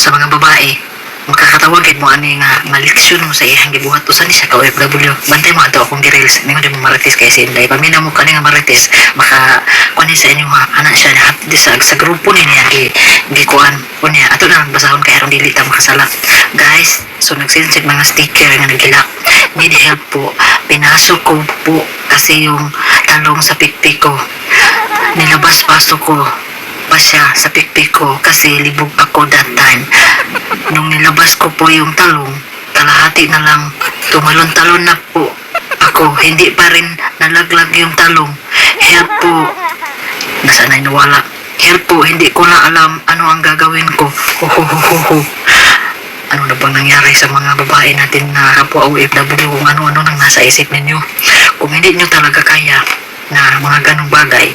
sa mga babae makakatawagin mo ani nga maliksyon mo sa iyang gibuhat. Usan ni siya ka OFW bantay mo ato akong girls ningon di mo marites kay si Inday. Paminaw mo kani nga marites maka kuani sa inyo ha? Ana siya na di sa sa grupo ni niya gi gikuan unya ato na lang basahon kay aron dili ta makasala. Guys so nagsensig mga sticker nga nagilak. Need help po. Pinasok ko po kasi yung talong sa pikpik ko nilabas pasok ko pa siya sa pikpik ko kasi libog ako that time. Nung nilabas ko po yung talong kalahati na lang. Tumalon-talon na po ako. Hindi pa rin nalaglag yung talong. Help po nasa na nawala. Help po hindi ko na alam ano ang gagawin ko. Ho ho ho ho ano na bang nangyari sa mga babae natin na kapwa OFW kung ano-ano nang nasa isip ninyo? Kung hindi nyo talaga kaya na mga ganong bagay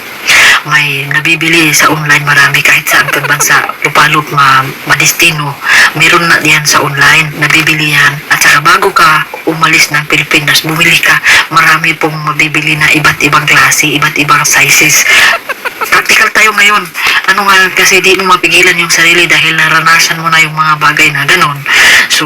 may nabibili sa online marami kahit saan kang bansa. Lupalop ma madestino. Meron na diyan sa online nabibili yan. At saka bago ka umalis ng Pilipinas bumili ka marami pong mabibili na iba't ibang klase iba't ibang sizes. Practical tayo ngayon. Ano nga kasi di mo mapigilan yung sarili dahil naranasan mo na yung mga bagay na ganon so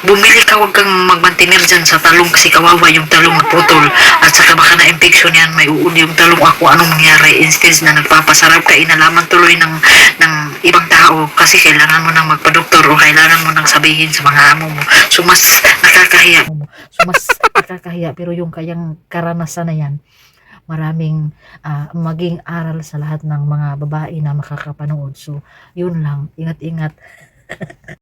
bumili ka wag kang magmantinir dyan sa talong kasi kawawa yung talong naputol at saka baka na-infection yan may uod yung talong. Ako anong mangyari instead na nagpapasarap ka inalaman tuloy ng, ng ibang tao kasi kailangan mo nang magpa-doktor o kailangan mo nang sabihin sa mga amo mo. So mas nakakahiya. So mas nakakahiya pero yung kayang karanasan na yan maraming ah, maging aral sa lahat ng mga babae na makakapanood. So yun lang. Ingat-ingat